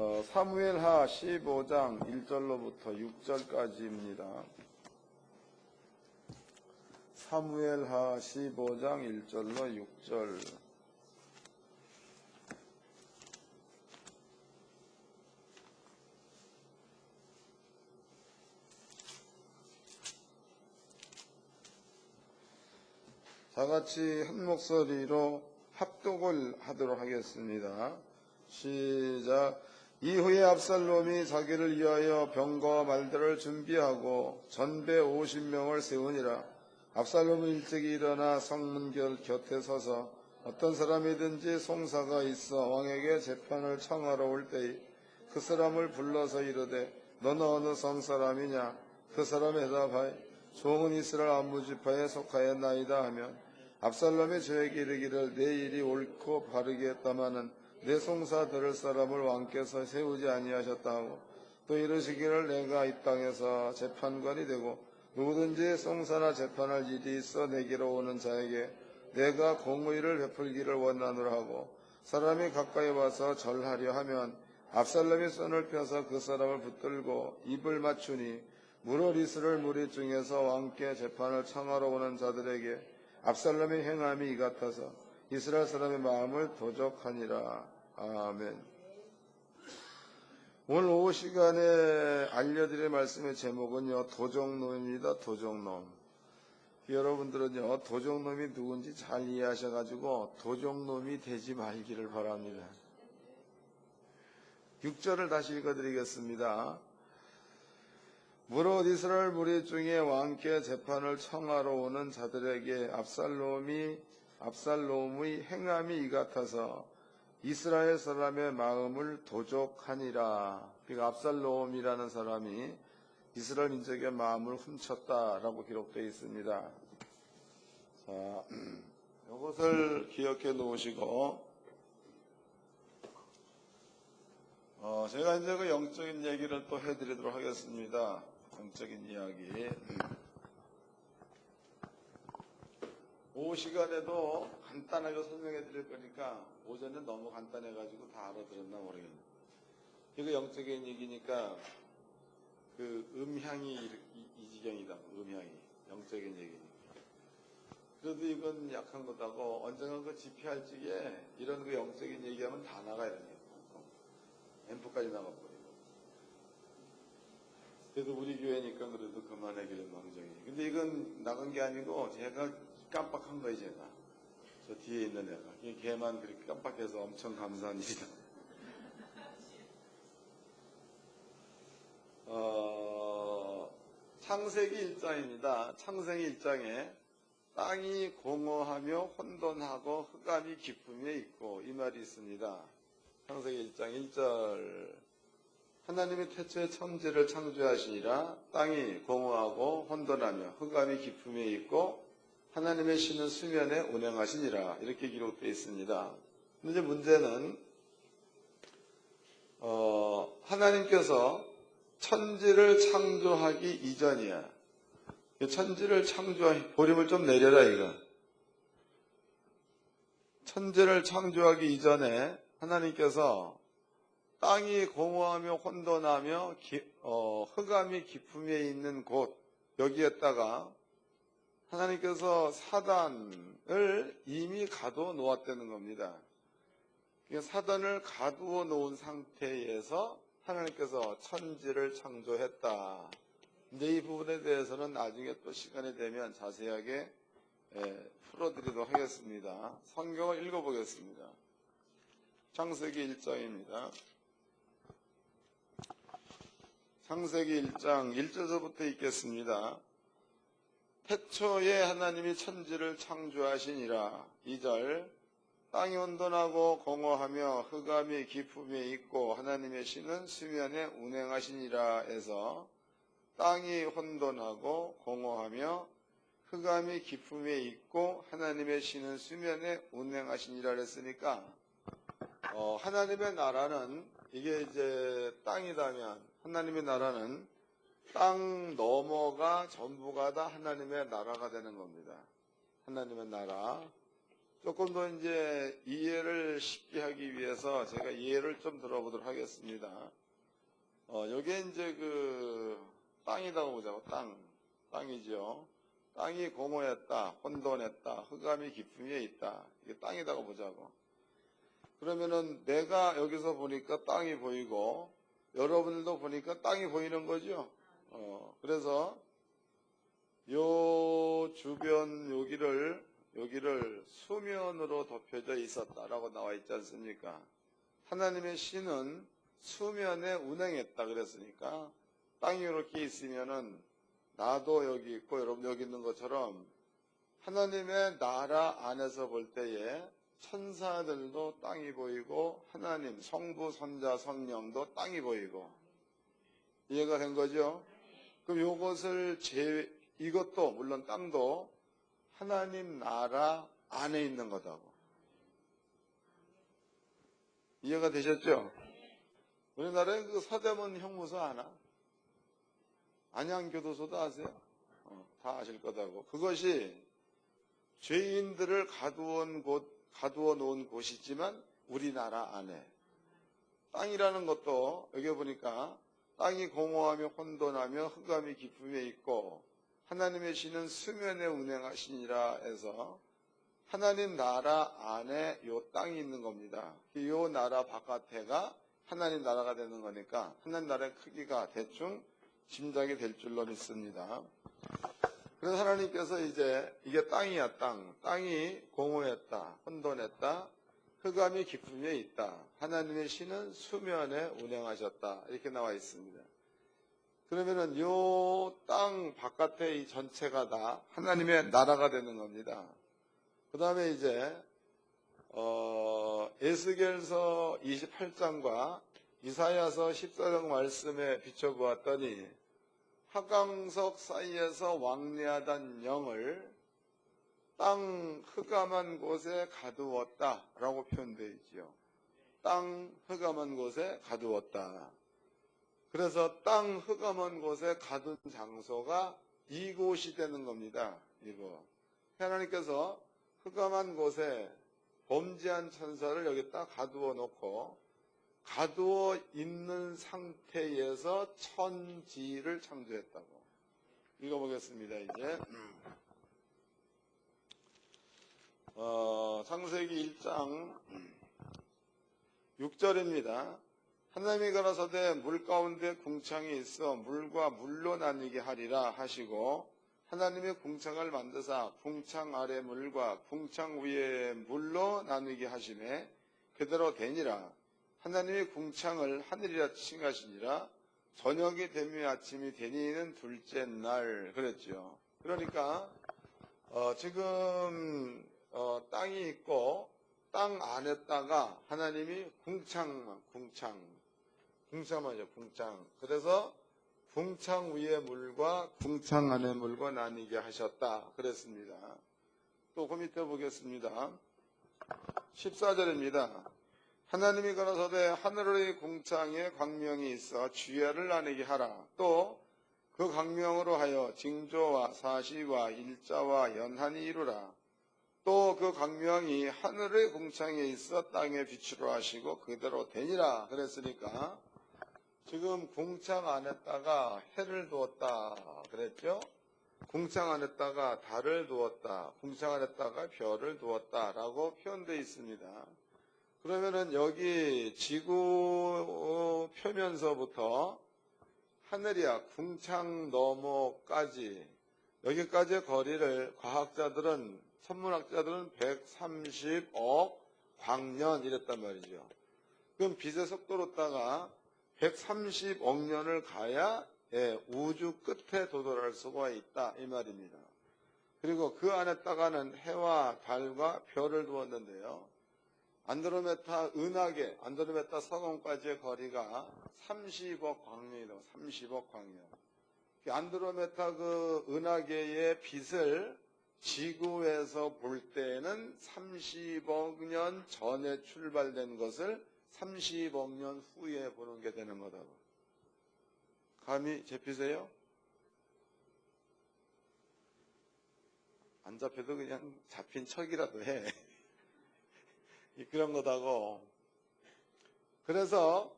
어, 사무엘하 15장 1절로부터 6절까지입니다. 사무엘하 15장 1절로 6절. 다 같이 한 목소리로 합독을 하도록 하겠습니다. 시작. 이후에 압살롬이 자기를 위하여 병거와 말들을 준비하고 전배 50명을 세우니라. 압살롬은 일찍이 일어나 성문 결 곁에 서서 어떤 사람이든지 송사가 있어 왕에게 재판을 청하러 올 때에 그 사람을 불러서 이르되 너는 어느 성 사람이냐? 그 사람이 대답하여 종은 이스라엘 안무지파에 속하였나이다 하면 압살롬이 저에게 이르기를 내 일이 옳고 바르게 했다마는 내 송사 들을 사람을 왕께서 세우지 아니하셨다 하고. 또 이르시기를 내가 이 땅에서 재판관이 되고 누구든지 송사나 재판할 일이 있어 내게로 오는 자에게 내가 공의를 베풀기를 원하노라 하고 사람이 가까이 와서 절하려 하면 압살롬이 손을 펴서 그 사람을 붙들고 입을 맞추니 무로리스를 무리 중에서 왕께 재판을 청하러 오는 자들에게 압살롬의 행함이 이 같아서 이스라엘 사람의 마음을 도적하니라. 아멘. 오늘 오후 시간에 알려드릴 말씀의 제목은요, 도적놈입니다. 도적놈. 여러분들은요, 도적놈이 누군지 잘 이해하셔가지고 도적놈이 되지 말기를 바랍니다. 6절을 다시 읽어드리겠습니다. 무릇 이스라엘 무리 중에 왕께 재판을 청하러 오는 자들에게 압살롬이 압살롬의 행함이 이 같아서 이스라엘 사람의 마음을 도적하니라. 그러니까 압살롬이라는 사람이 이스라엘 민족의 마음을 훔쳤다라고 기록되어 있습니다. 자, 이것을 기억해 놓으시고 어, 제가 이제 그 영적인 얘기를 또 해드리도록 하겠습니다. 영적인 이야기. 오후 시간에도 간단하게 설명해 드릴 거니까 오전에 너무 간단해가지고 다 알아들었나 모르겠네. 이거 영적인 얘기니까 그 음향이 이, 지경이다. 음향이. 영적인 얘기니까. 그래도 이건 약한 거다고 언젠가 그 집회할 적에 이런 그 영적인 얘기하면 다 나가야 됩니다. 앰프까지 나가버리고. 그래도 우리 교회니까 그래도 그만하기를 망정이. 근데 이건 나간 게 아니고 제가 깜빡한 거예요, 제가. 저 뒤에 있는 애가. 걔만 그렇게 깜빡해서 엄청 감사한 일이다. 어, 창세기 1장입니다. 창세기 1장에 땅이 공허하며 혼돈하고 흑암이 기쁨에 있고 이 말이 있습니다. 창세기 1장 1절 하나님이 태초에 천지를 창조하시니라 땅이 공허하고 혼돈하며 흑암이 기품에 있고 하나님의 신은 수면에 운행하시니라 이렇게 기록되어 있습니다. 근데 문제는 어, 하나님께서 천지를 창조하기 이전이야. 천지를 창조하기 보림을 좀 내려라 이거. 천지를 창조하기 이전에 하나님께서 땅이 공허하며 혼돈하며 기, 어, 흑암이 기품에 있는 곳 여기에다가 하나님께서 사단을 이미 가두어 놓았다는 겁니다. 사단을 가두어 놓은 상태에서 하나님께서 천지를 창조했다. 이제 이 부분에 대해서는 나중에 또 시간이 되면 자세하게 예, 풀어드리도록 하겠습니다. 성경을 읽어보겠습니다. 창세기 1장입니다. 창세기 1장 1절부터 읽겠습니다. 태초에 하나님이 천지를 창조하시니라. 2절 땅이 온돈하고 공허하며 흑암이 기품에 있고 하나님의 신은 수면에 운행하시니라 해서 땅이 혼돈하고 공허하며 흑암이 기품에 있고 하나님의 신은 수면에 운행하시니라 했으니까 어, 하나님의 나라는 이게 이제 땅이다면 하나님의 나라는 땅 너머가 전부가 다 하나님의 나라가 되는 겁니다. 하나님의 나라. 조금 더 이제 이해를 쉽게 하기 위해서 제가 예를 좀 들어보도록 하겠습니다. 어, 여기에 이제 그 땅이라고 보자고 땅, 땅이죠. 땅이 공허했다, 혼돈했다, 흑암이 기품에 있다. 이게 땅이라고 보자고. 그러면은 내가 여기서 보니까 땅이 보이고 여러분들도 보니까 땅이 보이는 거죠. 어, 그래서 요 주변 여기를 여기를 수면으로 덮여져 있었다라고 나와 있지 않습니까? 하나님의 신은 수면에 운행했다 그랬으니까 땅이 이렇게 있으면은 나도 여기 있고 여러분 여기 있는 것처럼 하나님의 나라 안에서 볼 때에 천사들도 땅이 보이고 하나님 성부 선자 성령도 땅이 보이고 이해가 된 거죠? 그럼 이것을 제 이것도 물론 땅도 하나님 나라 안에 있는 거다고 이해가 되셨죠? 우리나라에 그 서대문 형무소 아나? 안양교도소도 아세요? 어, 다 아실 거다고. 그것이 죄인들을 가두어 곳, 가두어 놓은 곳이지만 우리나라 안에. 땅이라는 것도 여기 보니까 땅이 공허하며 혼돈하며 흑암이 깊음에 있고 하나님의 신은 수면에 운행하시니라 해서 하나님 나라 안에 요 땅이 있는 겁니다. 요 나라 바깥에가 하나님 나라가 되는 거니까 하나님 나라의 크기가 대충 짐작이 될 줄로 믿습니다. 그래서 하나님께서 이제 이게 땅이야 땅. 땅이 공허했다. 혼돈했다. 흑암이 깊음에 있다. 하나님의 신은 수면에 운행하셨다. 이렇게 나와 있습니다. 그러면은 요 땅 바깥에 이 전체가 다 하나님의 나라가 되는 겁니다. 그 다음에 이제 어, 에스겔서 28장과 이사야서 14장 말씀에 비춰보았더니 하강석 사이에서 왕래하던 영을 땅 흑암한 곳에 가두었다라고 표현되어 있지요. 땅 흑암한 곳에 가두었다. 그래서 땅 흑암한 곳에 가둔 장소가 이곳이 되는 겁니다. 이곳. 하나님께서 흑암한 곳에 범죄한 천사를 여기다 가두어 놓고 가두어 있는 상태에서 천지를 창조했다고. 읽어보겠습니다, 이제. 어, 창세기 1장 6절입니다. 하나님이 가라사대 물 가운데 궁창이 있어 물과 물로 나뉘게 하리라 하시고 하나님의 궁창을 만드사 궁창 아래 물과 궁창 위에 물로 나누게 하심에 그대로 되니라. 하나님의 궁창을 하늘이라 칭하시니라. 저녁이 되며 아침이 되니는 둘째 날 그랬죠. 그러니까 어, 지금 어, 땅이 있고 땅 안에다가 하나님이 궁창 궁창 궁창하죠 궁창. 그래서 궁창 위의 물과 궁창 안의 물과 나뉘게 하셨다. 그랬습니다. 또 그 밑에 보겠습니다. 14절입니다. 하나님이 가라사대 하늘의 궁창에 광명이 있어 주야를 나뉘게 하라. 또 그 광명으로 하여 징조와 사시와 일자와 연한이 이루라. 또 그 광명이 하늘의 궁창에 있어 땅에 빛으로 하시고 그대로 되니라. 그랬으니까 지금 궁창 안에다가 해를 두었다 그랬죠? 궁창 안에다가 달을 두었다. 궁창 안에다가 별을 두었다라고 표현되어 있습니다. 그러면은 여기 지구 표면서부터 하늘이야 궁창 너머까지 여기까지의 거리를 과학자들은 천문학자들은 130억 광년 이랬단 말이죠. 그럼 빛의 속도로다가 130억 년을 가야 예, 우주 끝에 도달할 수가 있다 이 말입니다. 그리고 그 안에다가는 해와 달과 별을 두었는데요. 안드로메타 은하계, 안드로메타 서공까지의 거리가 30억 광년이라고 30억 광년. 그 안드로메타 그 은하계의 빛을 지구에서 볼 때는 30억 년 전에 출발된 것을 30억 년 후에 보는 게 되는 거다고. 감이 잡히세요? 안 잡혀도 그냥 잡힌 척이라도 해. 이 그런 거다고. 그래서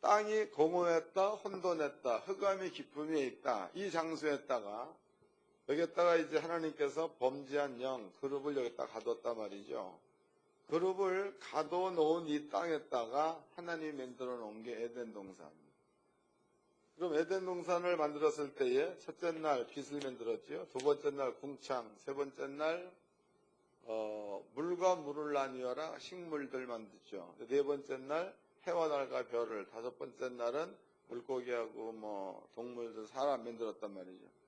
땅이 공허했다, 혼돈했다, 흑암이 기품이 있다. 이 장소에다가 여기다가 이제 하나님께서 범죄한 영 그룹을 여기다 가뒀단 말이죠. 그룹을 가둬놓은 이 땅에다가 하나님이 만들어 놓은 게 에덴 동산. 그럼 에덴 동산을 만들었을 때에 첫째 날 빛을 만들었지요. 두 번째 날 궁창, 세 번째 날 어, 물과 물을 나뉘어라 식물들 만들죠. 네 번째 날 해와 달과 별을, 다섯 번째 날은 물고기하고 뭐 동물들 사람 만들었단 말이죠.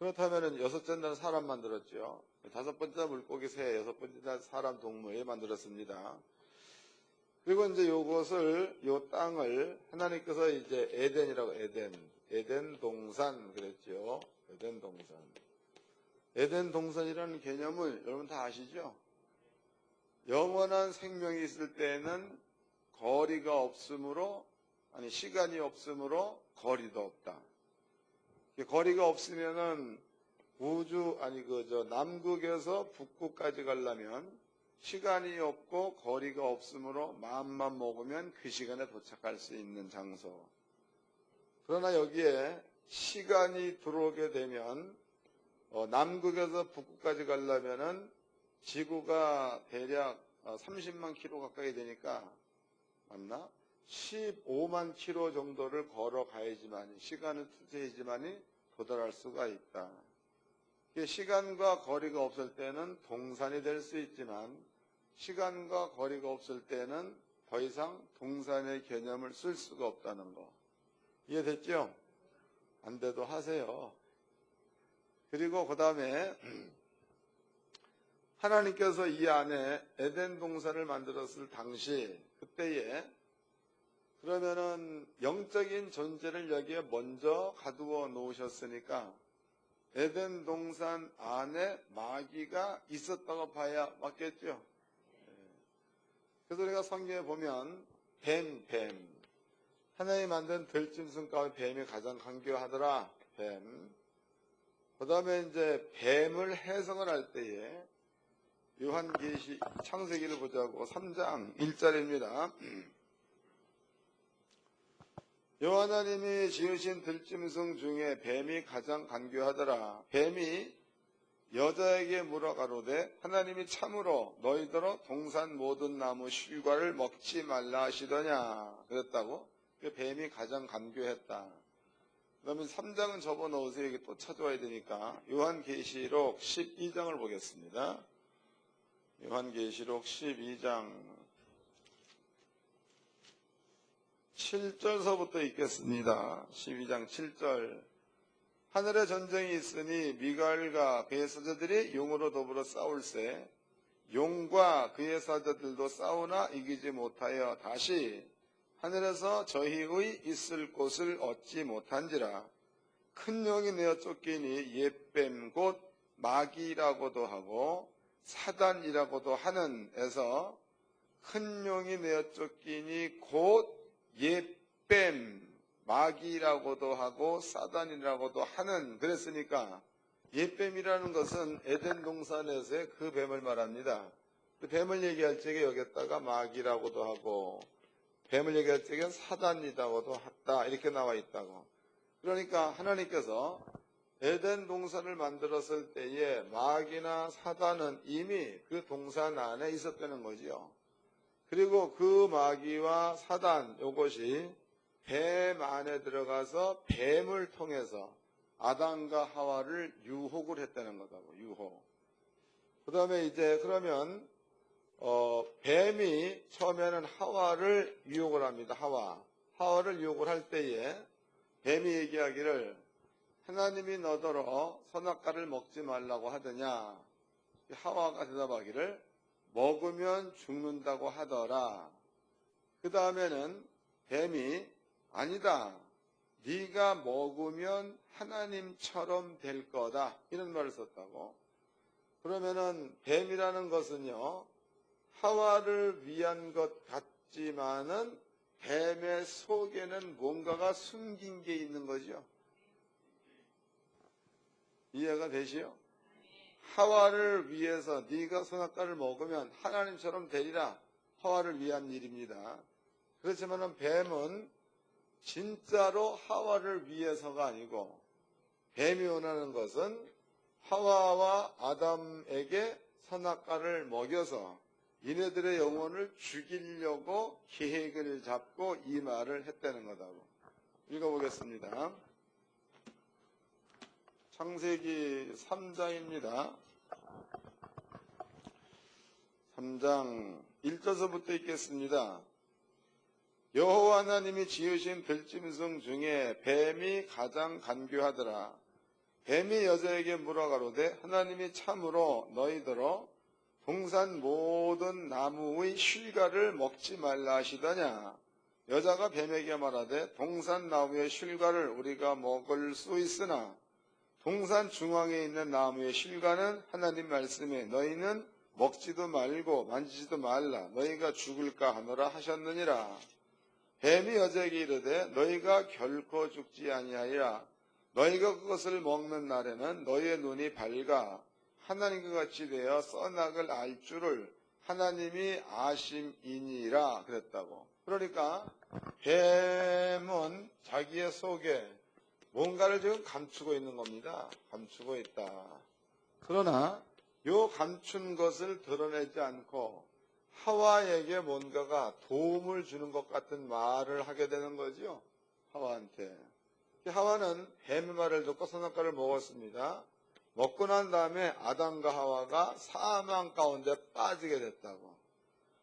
그렇다면은 여섯째 날 사람 만들었죠. 다섯 번째 물고기 새, 여섯 번째 날 사람 동물 만들었습니다. 그리고 이제 요것을 요 땅을 하나님께서 이제 에덴이라고 에덴, 에덴 동산 그랬죠. 에덴 동산. 에덴 동산이라는 개념을 여러분 다 아시죠? 영원한 생명이 있을 때에는 거리가 없으므로 아니 시간이 없으므로 거리도 없다. 거리가 없으면은 우주 아니 그 저 남극에서 북극까지 가려면 시간이 없고 거리가 없으므로 마음만 먹으면 그 시간에 도착할 수 있는 장소. 그러나 여기에 시간이 들어오게 되면 어, 남극에서 북극까지 가려면은 지구가 대략 30만 킬로 가까이 되니까 맞나? 15만 킬로 정도를 걸어가야지만 시간을 투자해야지만이 도달할 수가 있다. 시간과 거리가 없을 때는 동산이 될 수 있지만 시간과 거리가 없을 때는 더 이상 동산의 개념을 쓸 수가 없다는 거. 이해됐죠? 안 돼도 하세요. 그리고 그 다음에 하나님께서 이 안에 에덴 동산을 만들었을 당시 그때에 그러면은 영적인 존재를 여기에 먼저 가두어 놓으셨으니까 에덴 동산 안에 마귀가 있었다고 봐야 맞겠죠? 예. 그래서 우리가 성경에 보면 뱀, 뱀. 하나님 만든 들짐승 가운데 뱀이 가장 강교하더라. 뱀. 그 다음에 이제 뱀을 해석을 할 때에 요한계시 창세기를 보자고 3장 1절입니다. 여호와님이 지으신 들짐승 중에 뱀이 가장 간교하더라. 뱀이 여자에게 물어가로되 하나님이 참으로 너희더러 동산 모든 나무 실과를 먹지 말라 하시더냐 그랬다고 그 뱀이 가장 간교했다. 그러면 3장은 접어 넣으세요. 여기 또 찾아와야 되니까 요한계시록 12장을 보겠습니다. 요한계시록 12장 7절서부터 읽겠습니다. 12장 7절. 하늘에 전쟁이 있으니 미갈과 그의 사자들이 용으로 더불어 싸울세 용과 그의 사자들도 싸우나 이기지 못하여 다시 하늘에서 저희의 있을 곳을 얻지 못한지라 큰 용이 내어 쫓기니 옛뱀 곧 마귀라고도 하고 사단이라고도 하는 에서 큰 용이 내어 쫓기니 곧 옛뱀 마귀라고도 하고 사단이라고도 하는 그랬으니까 옛뱀이라는 것은 에덴 동산에서의 그 뱀을 말합니다. 그 뱀을 얘기할 적에 여기다가 마귀라고도 하고 뱀을 얘기할 적에 사단이라고도 했다 이렇게 나와 있다고. 그러니까 하나님께서 에덴 동산을 만들었을 때에 마귀나 사단은 이미 그 동산 안에 있었다는 거지요. 그리고 그 마귀와 사단 요것이 뱀 안에 들어가서 뱀을 통해서 아담과 하와를 유혹을 했다는 거다고 유혹. 그 다음에 이제 그러면 어, 뱀이 처음에는 하와를 유혹을 합니다. 하와. 하와를 유혹을 할 때에 뱀이 얘기하기를 하나님이 너더러 선악과를 먹지 말라고 하더냐. 하와가 대답하기를 먹으면 죽는다고 하더라. 그 다음에는 뱀이 아니다. 네가 먹으면 하나님처럼 될 거다. 이런 말을 썼다고. 그러면은 뱀이라는 것은요. 하와를 위한 것 같지만은 뱀의 속에는 뭔가가 숨긴 게 있는 거죠. 이해가 되시요? 하와를 위해서 네가 선악과를 먹으면 하나님처럼 되리라 하와를 위한 일입니다. 그렇지만은 뱀은 진짜로 하와를 위해서가 아니고 뱀이 원하는 것은 하와와 아담에게 선악과를 먹여서 이네들의 영혼을 죽이려고 계획을 잡고 이 말을 했다는 거다고. 읽어보겠습니다. 창세기 3장입니다. 3장 1절서부터 읽겠습니다. 여호와 하나님이 지으신 들짐승 중에 뱀이 가장 간교하더라. 뱀이 여자에게 물어가로되 하나님이 참으로 너희더러 동산 모든 나무의 실과를 먹지 말라 하시더냐. 여자가 뱀에게 말하되 동산 나무의 실과를 우리가 먹을 수 있으나 동산 중앙에 있는 나무의 실과는 하나님 말씀에 너희는 먹지도 말고 만지지도 말라 너희가 죽을까 하노라 하셨느니라. 뱀이 여자에게 이르되 너희가 결코 죽지 아니하리라. 너희가 그것을 먹는 날에는 너희의 눈이 밝아 하나님과 같이 되어 써낙을 알 줄을 하나님이 아심이니라 그랬다고. 그러니까 뱀은 자기의 속에 뭔가를 지금 감추고 있는 겁니다. 감추고 있다. 그러나 요 감춘 것을 드러내지 않고 하와에게 뭔가가 도움을 주는 것 같은 말을 하게 되는 거지요. 하와한테. 하와는 뱀의 말을 듣고 선악과를 먹었습니다. 먹고 난 다음에 아담과 하와가 사망 가운데 빠지게 됐다고.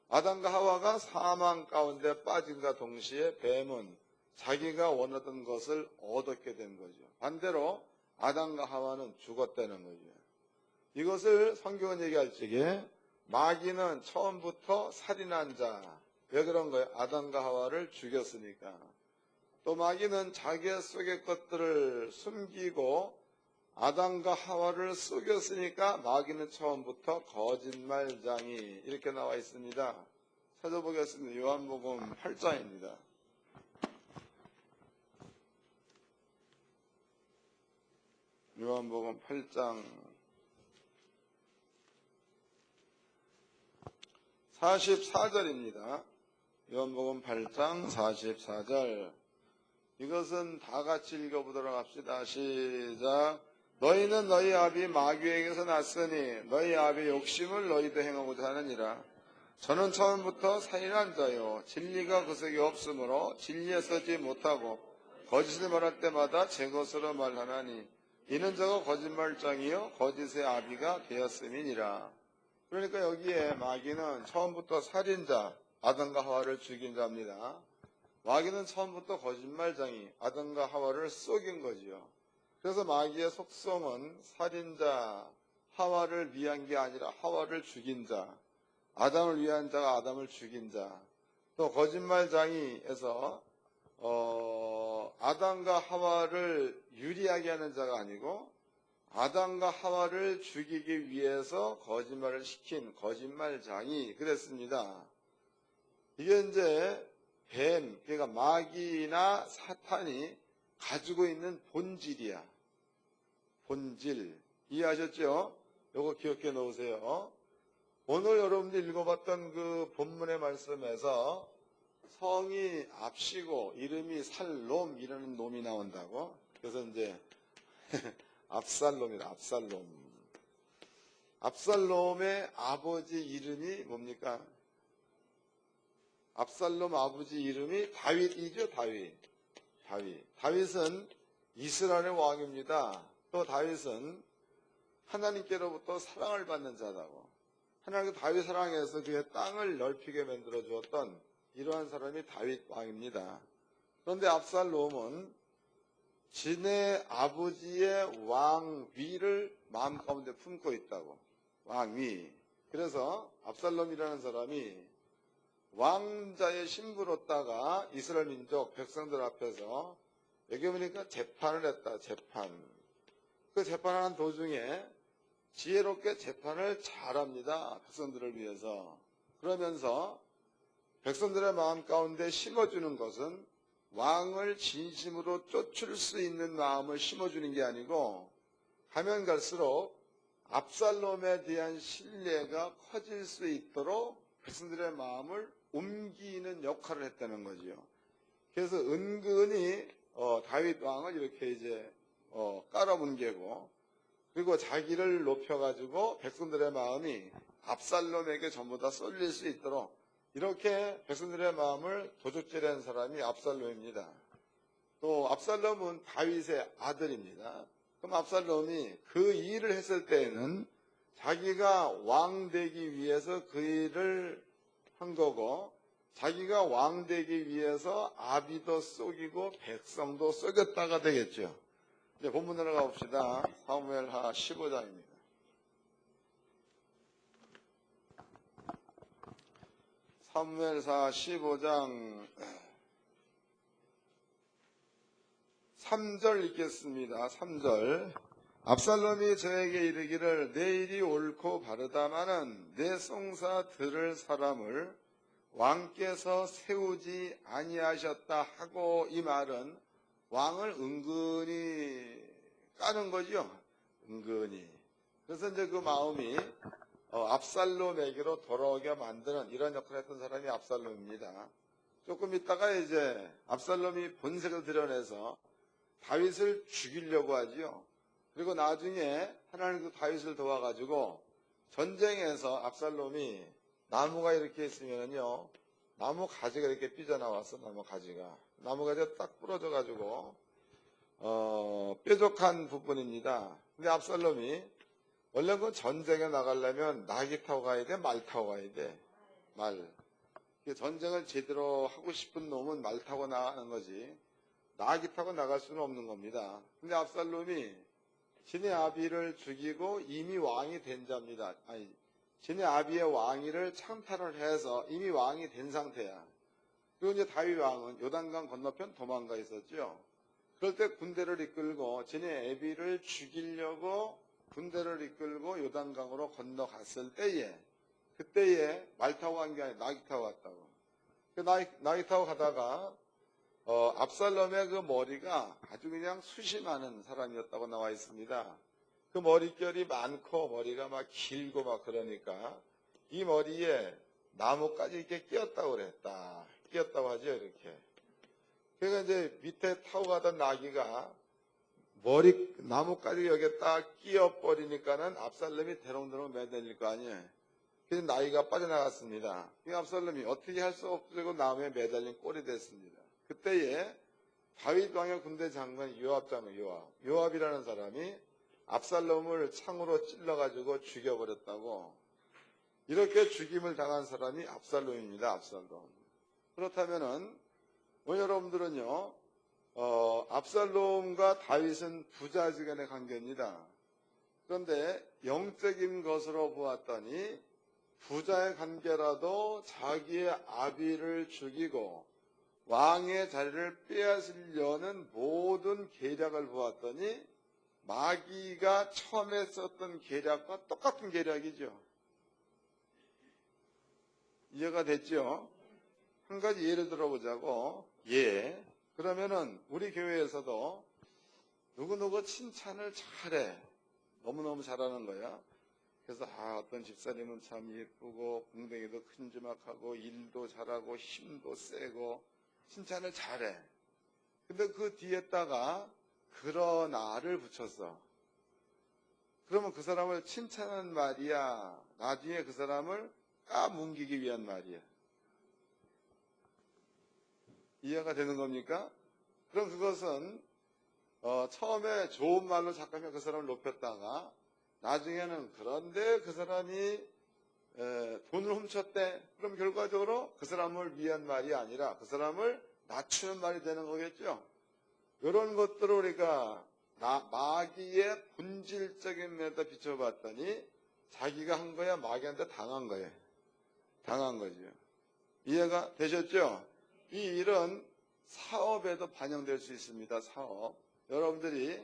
아담과 하와가 사망 가운데 빠진과 동시에 뱀은 자기가 원하던 것을 얻었게 된 거죠. 반대로 아담과 하와는 죽었다는 거죠. 이것을 성경은 얘기할 적에 마귀는 처음부터 살인한 자. 왜 그런 거예요? 아담과 하와를 죽였으니까. 또 마귀는 자기 속의 것들을 숨기고 아담과 하와를 속였으니까 마귀는 처음부터 거짓말장이 이렇게 나와 있습니다. 찾아보겠습니다. 요한복음 8장입니다. 요한복음 8장 44절입니다. 요한복음 8장 44절. 이것은 다 같이 읽어보도록 합시다. 시작. 너희는 너희 아비 마귀에게서 났으니 너희 아비의 욕심을 너희도 행하고자 하느니라. 저는 처음부터 살인한 자요. 진리가 그 속에 없으므로 진리에 서지 못하고 거짓을 말할 때마다 제 것으로 말하나니 이는 저가 거짓말장이요 거짓의 아비가 되었음이니라. 그러니까 여기에 마귀는 처음부터 살인자 아담과 하와를 죽인 자입니다. 마귀는 처음부터 거짓말장이 아담과 하와를 속인 거지요. 그래서 마귀의 속성은 살인자 하와를 위한 게 아니라 하와를 죽인 자, 아담을 위한 자가 아담을 죽인 자, 또 거짓말장이에서 어, 아담과 하와를 유리하게 하는 자가 아니고 아담과 하와를 죽이기 위해서 거짓말을 시킨 거짓말장이 그랬습니다. 이게 이제 뱀, 그러니까 마귀나 사탄이 가지고 있는 본질이야. 본질. 이해하셨죠? 요거 기억해 놓으세요. 오늘 여러분들 읽어봤던 그 본문의 말씀에서 성이 앞시고 이름이 살롬이라는 놈이 나온다고. 그래서 이제 압살롬이다. 압살롬. 압살롬의 아버지 이름이 뭡니까? 압살롬 아버지 이름이 다윗이죠, 다윗. 다윗. 다윗은 이스라엘의 왕입니다. 또 다윗은 하나님께로부터 사랑을 받는 자다고. 하나님 다윗 사랑해서 그의 땅을 넓히게 만들어 주었던 이러한 사람이 다윗 왕입니다. 그런데 압살롬은 진의 아버지의 왕위를 마음 가운데 품고 있다고. 왕위. 그래서 압살롬이라는 사람이 왕자의 신부로다가 이스라엘 민족 백성들 앞에서 여기 보니까 재판을 했다. 재판. 그 재판하는 도중에 지혜롭게 재판을 잘합니다. 백성들을 위해서. 그러면서 백성들의 마음 가운데 심어주는 것은 왕을 진심으로 쫓을 수 있는 마음을 심어주는 게 아니고 가면 갈수록 압살롬에 대한 신뢰가 커질 수 있도록 백성들의 마음을 옮기는 역할을 했다는 거지요. 그래서 은근히 어, 다윗 왕을 이렇게 이제 어, 깔아뭉개고 그리고 자기를 높여가지고 백성들의 마음이 압살롬에게 전부 다 쏠릴 수 있도록 이렇게 백성들의 마음을 도둑질한 사람이 압살롬입니다. 또 압살롬은 다윗의 아들입니다. 그럼 압살롬이 그 일을 했을 때에는 자기가 왕 되기 위해서 그 일을 한 거고 자기가 왕 되기 위해서 아비도 속이고 백성도 속였다가 되겠죠. 이제 본문으로 가봅시다. 사무엘하 15장입니다. 사무엘사 15장 3절 읽겠습니다. 3절. 압살롬이 저에게 이르기를 내 일이 옳고 바르다마는 내 송사 들을 사람을 왕께서 세우지 아니하셨다 하고 이 말은 왕을 은근히 까는 거죠. 은근히. 그래서 이제 그 마음이 어, 압살롬에게로 돌아오게 만드는 이런 역할을 했던 사람이 압살롬입니다. 조금 있다가 이제 압살롬이 본색을 드러내서 다윗을 죽이려고 하지요. 그리고 나중에 하나님 그 다윗을 도와가지고 전쟁에서 압살롬이 나무가 이렇게 있으면요. 나무 가지가 이렇게 삐져나왔어, 나무 가지가. 나무 가지가 딱 부러져가지고, 어, 뾰족한 부분입니다. 근데 압살롬이, 원래 그 전쟁에 나가려면 나귀 타고 가야 돼, 말 타고 가야 돼. 말. 그 전쟁을 제대로 하고 싶은 놈은 말 타고 나가는 거지. 나귀 타고 나갈 수는 없는 겁니다. 근데 압살롬이 신의 아비를 죽이고 이미 왕이 된 자입니다. 아니, 신의 아비의 왕위를 창탈을 해서 이미 왕이 된 상태야. 그리고 이제 다윗 왕은 요단강 건너편 도망가 있었죠. 그럴 때 군대를 이끌고 진의 애비를 죽이려고 군대를 이끌고 요단강으로 건너갔을 때에 그때에 말 타고 간 게 아니라 나귀 타고 갔다고. 그 나귀, 나귀 타고 가다가 어, 압살롬의 그 머리가 아주 그냥 많은 사람이었다고 나와 있습니다. 그 머릿결이 많고 머리가 막 길고 막 그러니까 이 머리에 나무까지 이렇게 끼었다고 그랬다. 끼었다고 하죠, 이렇게. 그러니까 이제 밑에 타고 가던 나귀가 머리, 나무까지 여기에 딱 끼어버리니까는 압살롬이 대롱대롱 매달릴 거 아니에요. 그래서 나이가 빠져나갔습니다. 이 압살롬이 어떻게 할 수 없고 나무에 매달린 꼴이 됐습니다. 그때에 다윗 왕의 군대 장관 요압 장관 요압 요압이라는 사람이 압살롬을 창으로 찔러가지고 죽여버렸다고 이렇게 죽임을 당한 사람이 압살롬입니다. 압살롬. 그렇다면은 뭐 여러분들은요 어, 압살롬과 다윗은 부자지간의 관계입니다. 그런데 영적인 것으로 보았더니 부자의 관계라도 자기의 아비를 죽이고 왕의 자리를 빼앗으려는 모든 계략을 보았더니 마귀가 처음에 썼던 계략과 똑같은 계략이죠. 이해가 됐죠? 한 가지 예를 들어보자고. 예. 그러면은 우리 교회에서도 누구누구 칭찬을 잘해. 너무너무 잘하는 거야. 그래서 아 어떤 집사님은 참 예쁘고 공댕이도 큼지막하고 일도 잘하고 힘도 세고 칭찬을 잘해. 근데 그 뒤에다가 그러나를 붙였어. 그러면 그 사람을 칭찬한 말이야. 나중에 그 사람을 까뭉기기 위한 말이야. 이해가 되는 겁니까? 그럼 그것은 어, 처음에 좋은 말로 잠깐만 그 사람을 높였다가 나중에는 그런데 그 사람이 에, 돈을 훔쳤대. 그럼 결과적으로 그 사람을 위한 말이 아니라 그 사람을 낮추는 말이 되는 거겠죠. 이런 것들을 우리가 나, 마귀의 본질적인 면에다 비춰봤더니 자기가 한 거야 마귀한테 당한 거예요. 당한 거죠. 이해가 되셨죠? 이 일은 사업에도 반영될 수 있습니다. 사업. 여러분들이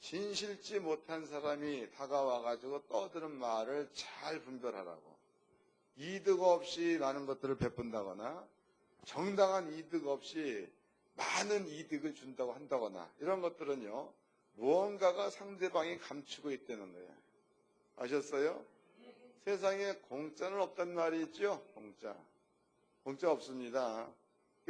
진실지 못한 사람이 다가와가지고 떠드는 말을 잘 분별하라고. 이득 없이 많은 것들을 베푼다거나 정당한 이득 없이 많은 이득을 준다고 한다거나 이런 것들은요 무언가가 상대방이 감추고 있다는 거예요. 아셨어요? 세상에 공짜는 없단 말이 있죠? 공짜. 공짜 없습니다.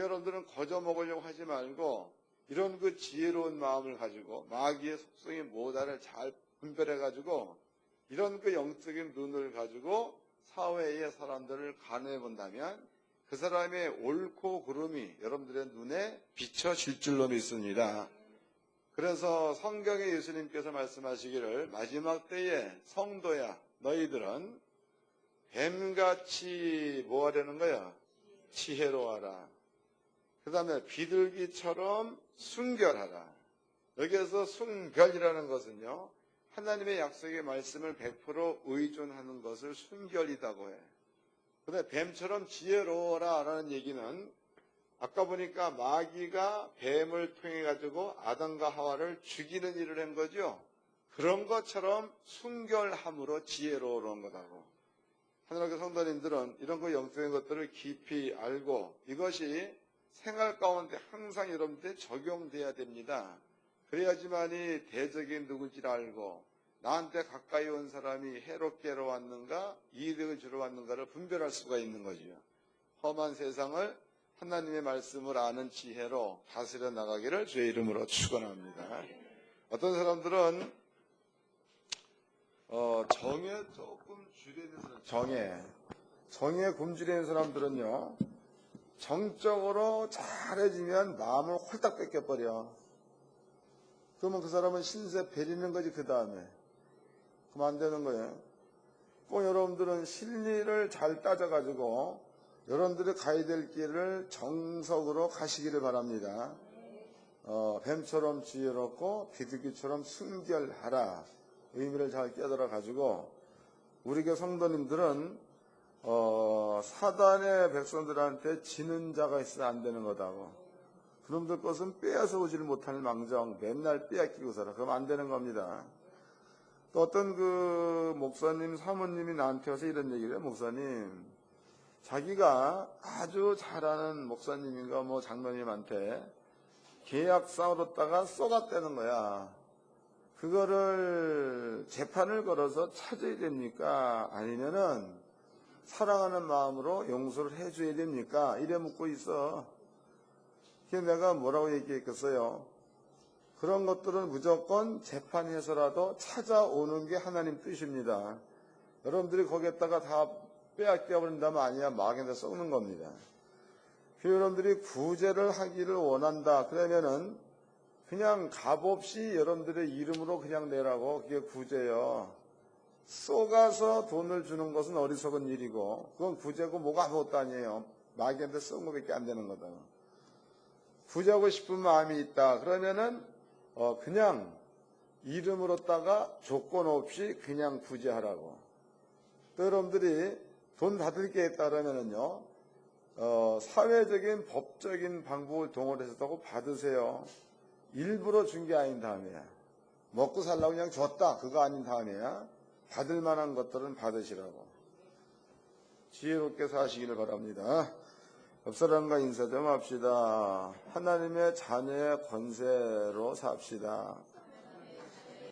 여러분들은 거저 먹으려고 하지 말고 이런 그 지혜로운 마음을 가지고 마귀의 속성이 뭐다를 잘 분별해 가지고 이런 그 영적인 눈을 가지고 사회의 사람들을 간호해 본다면 그 사람의 옳고 그름이 여러분들의 눈에 비춰질 줄로 믿습니다. 그래서 성경에 예수님께서 말씀하시기를 마지막 때에 성도야 너희들은 뱀같이 뭐 하려는 거야? 지혜로워하라. 그 다음에 비둘기처럼 순결하라. 여기에서 순결이라는 것은요, 하나님의 약속의 말씀을 100% 의존하는 것을 순결이라고 해. 근데 뱀처럼 지혜로워라 라는 얘기는 아까 보니까 마귀가 뱀을 통해 가지고 아담과 하와를 죽이는 일을 한 거죠. 그런 것처럼 순결함으로 지혜로운 거다고. 하나님의 성도님들은 이런 그 영적인 것들을 깊이 알고 이것이 생활 가운데 항상 여러분들 적용돼야 됩니다. 그래야지만이 대적인 누군지를 알고 나한테 가까이 온 사람이 해롭게로 왔는가 이득을 주러 왔는가를 분별할 수가 있는 거지요. 험한 세상을 하나님의 말씀을 아는 지혜로 다스려 나가기를 주의 이름으로 축원합니다. 어떤 사람들은 어, 정에 조금 줄이는 사람, 정에 정에 굶주리는 사람들은요 정적으로 잘해지면 마음을 홀딱 뺏겨버려. 그러면 그 사람은 신세 베리는 거지 그 다음에 그럼 안 되는 거예요. 꼭 여러분들은 실리를 잘 따져가지고 여러분들이 가야 될 길을 정석으로 가시기를 바랍니다. 어, 뱀처럼 지혜롭고 비둘기처럼 순결하라. 의미를 잘 깨달아 가지고 우리 교 성도님들은 어, 사단의 백성들한테 지는 자가 있어야 안 되는 거다고. 그놈들 것은 빼앗아 오지를 못할 망정 맨날 빼앗기고 살아. 그럼 안 되는 겁니다. 또 어떤 그 목사님, 사모님이 나한테 와서 이런 얘기를 해요. 목사님, 자기가 아주 잘하는 목사님인가 뭐 장로님한테 계약상으로다가 쏘갔다는 거야. 그거를 재판을 걸어서 찾아야 됩니까? 아니면은 사랑하는 마음으로 용서를 해줘야 됩니까? 이래 묻고 있어. 그래서 내가 뭐라고 얘기했겠어요? 그런 것들은 무조건 재판해서라도 찾아오는 게 하나님 뜻입니다. 여러분들이 거기에다가 다 빼앗겨 버린다면 아니야 마귀한테 썩는 겁니다. 그 여러분들이 구제를 하기를 원한다. 그러면은 그냥 값없이 여러분들의 이름으로 그냥 내라고 그게 구제요. 쏘가서 돈을 주는 것은 어리석은 일이고 그건 구제고 뭐가 아무것도 아니에요. 마귀한테 쏜 거밖에 안 되는 거다. 구제하고 싶은 마음이 있다. 그러면은 어 그냥 이름으로다가 조건 없이 그냥 구제하라고. 또 여러분들이 돈 받을 게 있다 그러면은요. 어, 사회적인 법적인 방법을 동원해서 받으세요. 일부러 준 게 아닌 다음에야. 먹고 살라고 그냥 줬다. 그거 아닌 다음에야. 받을 만한 것들은 받으시라고. 지혜롭게 사시기를 바랍니다. 옆 사람과 인사 좀 합시다. 하나님의 자녀의 권세로 삽시다.